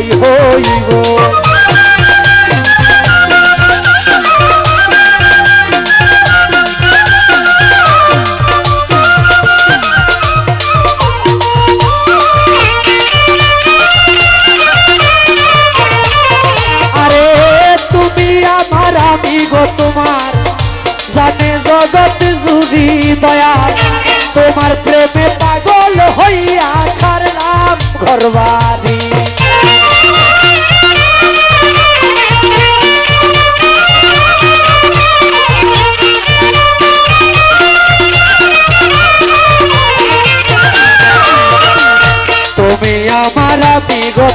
ঠাই হইব আরে, তুমি আমার আমি গো তোমার। জানে জগৎ জুড়ি দয়া তোমার প্রেমে পাগল হইয়া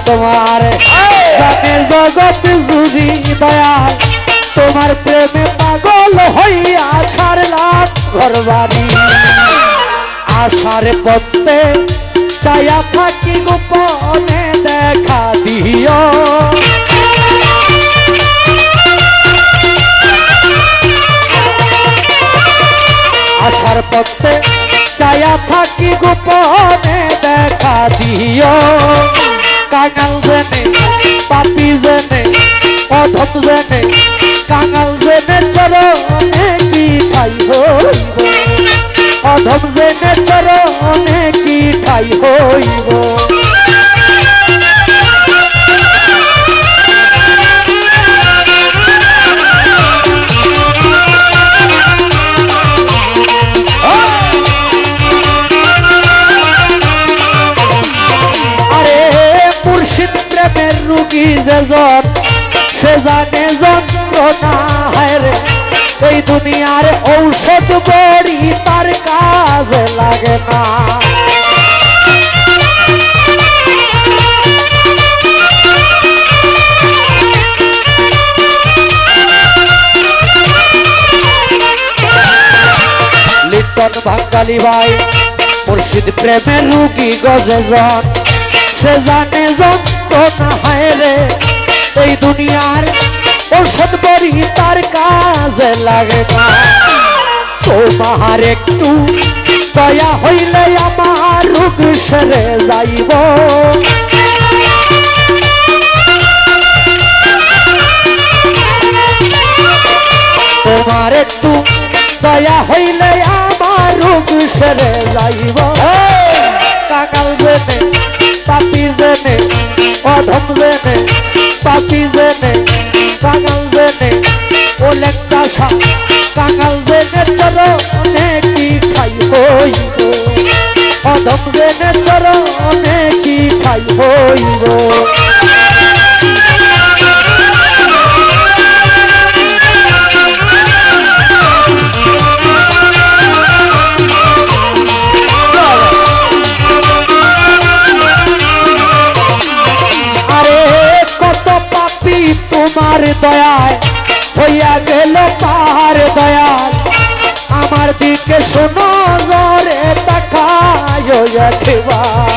তোমার। জগৎ জুড়ি দয়াল তোমার প্রেমে পাগল হইয়া ছাড়লাম ঘরবাড়ি আশার পথে চায়া থাকি গোপনে দেখা দিও। আশার পথে চায়া থাকি গোপনে দেখা দিও। কাঙাল জেনে, পাপি জেনে, অধম জেনে, কাঙাল জেনে চরণে কি ঠাই হইব? অধম জেনে চরণে কি ঠাই হইব? এই দুনিয়ার ঔষধ বড়ি তার কাজে লাগে না। লিটন বাঙ্গালি ভাই, মুর্শিদ প্রেমের রুগী গজে জন। সে জানে যন্ত্রণা হায় এই দুনিয়ার ঔষধ বড়ি তার কাজে লাগে না। তোমার একটু দয়া হইলে আমার রোগ সেরে যাইব। তোমার একটু দয়া হইলে আমার রোগ সেরে যাইব। কাকাল জেনে পাপি জেনে, অধম জেনে, পাপি জেনে, কাঙাল জেনে ও লেখা কাঙাল জেনে চলো কি খাই হইব। অধম জেনে চলো কি খাই হইব। তোমার দয়ায়, হইয়া গেল পাহাড় দয়াল আমার দিকে শোনো জরে তাকায় একবার।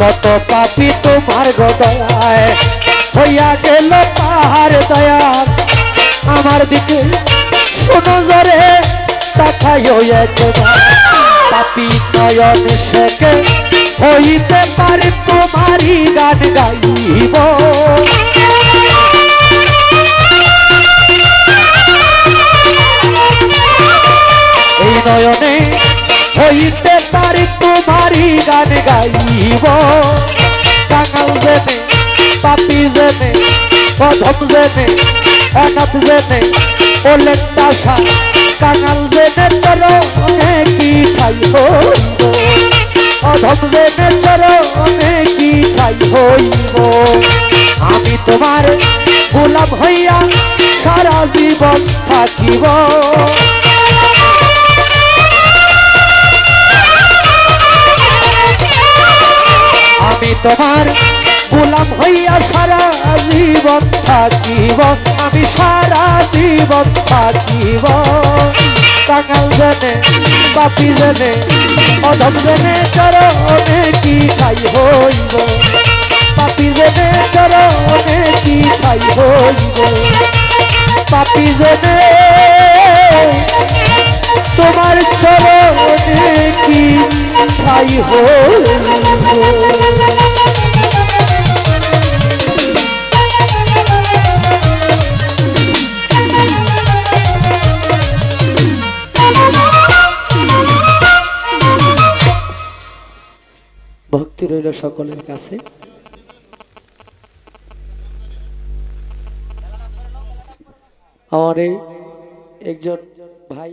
কত পাপি তোমার গদয়ায় হইয়া গেল পাহাড় দয়াল আমার দিকে শোনো জরে একবার। পাপি নয়ন শেখে হইতে পারে তোমারই গান গাইব। এই নয়নে হইতে পারি তোমারই গান গাইব। কাঙাল জেনে পাপি জেনে অধম জেনে অনাথ জেনে ওলেন দাসা কাঙাল জেনে চলো কি খাই হইব অধম জেনে চলো কি খাই হইব আমি তোমার গোলাম হইয়া সারা জীবন থাকিব আমি তোমার গোলাম হইয়া সারা জীবন থাকিব। আমি সারা জীবন থাকিব। কাঙাল জেনে পাপি জেনে অধম জেনে, চরণে কি খাই হইব? পাপি জেনে, চরণে কি খাই হইব? পাপি জনে, তোমার চরণে কি খাই হইব? ভক্তি রইল সকলের কাছে। আমার একজন ভাই